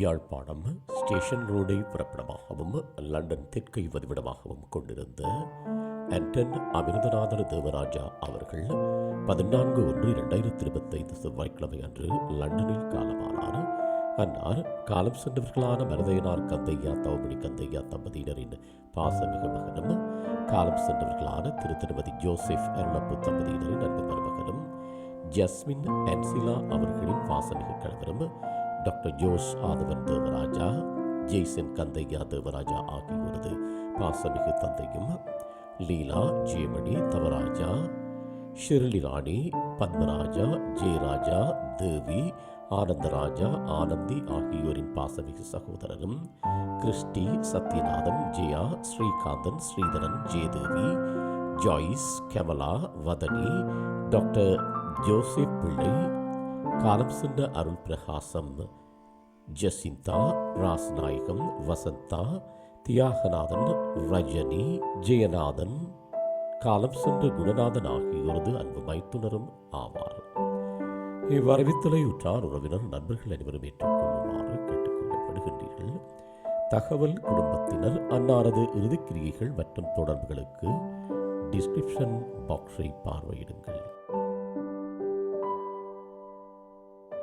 Yazhpanam station ரோடை பிறப்பிடமாகவும் London தெற்கை வதிவிடமாகவும் கொண்டிருந்த ஆண்டன் அமிர்தநாதர் தேவராஜா அவர்கள் பதினான்கு ஒன்று இரண்டாயிரத்தி இருபத்தைந்து செவ்வாய்க்கிழமை அன்று லண்டனில் காலமானார். அன்னார் காலம் சென்றவர்களான மருதையனார் கந்தையா தௌமணி கந்தையா தம்பதியினரின் பாசமிகு மகனும் காலம் சென்றவர்களான திரு திருமதி ஜோசப் அருளப்பு தம்பதியினரின் அன்பு மருமகனும் ஜஸ்மின் அன்சிலா அவர்களின் பாசமிகு கணவரும் டாக்டர் ஜோஸ் ஆதவன் தேவராஜா ஜெய்சன் கந்தையா தேவராஜா ஆகியோரது பாசமிகு தந்தையும் லீலா ஜெயமணி தவராஜா ஷிர்லி ராணி பத்மராஜா ஜெயராஜா தேவி ஆனந்தராஜா ஆனந்தி ஆகியோரின் பாசமிகு சகோதரரும் Christie Sathyanathan Jaya Srikanthan Sritharan Jayadevi Joyce Kamala Vathani doctor Joseph Pillai காலம் சென்ற அருள் பிரகாசம் ஜசிந்தா ராஸ்நாயகம் வசந்தா தியாகநாதன் ரஜினி ஜெயநாதன் காலம் சென்ற குணநாதன் ஆகியோரது அன்பு மைத்துனரும் ஆவார். இவ்வரவித்தலை உற்றார் உறவினர் நண்பர்கள் அனைவரும் ஏற்றுக்கொள்ளுமாறு கேட்டுக்கொள்ளப்படுகின்றீர்கள். தகவல் குடும்பத்தினர் அன்னாரது இறுதிக்கிரியைகள் மற்றும் தொடர்புகளுக்கு டிஸ்கிரிப்ஷன் பாக்ஸை பார்வையிடுங்கள்.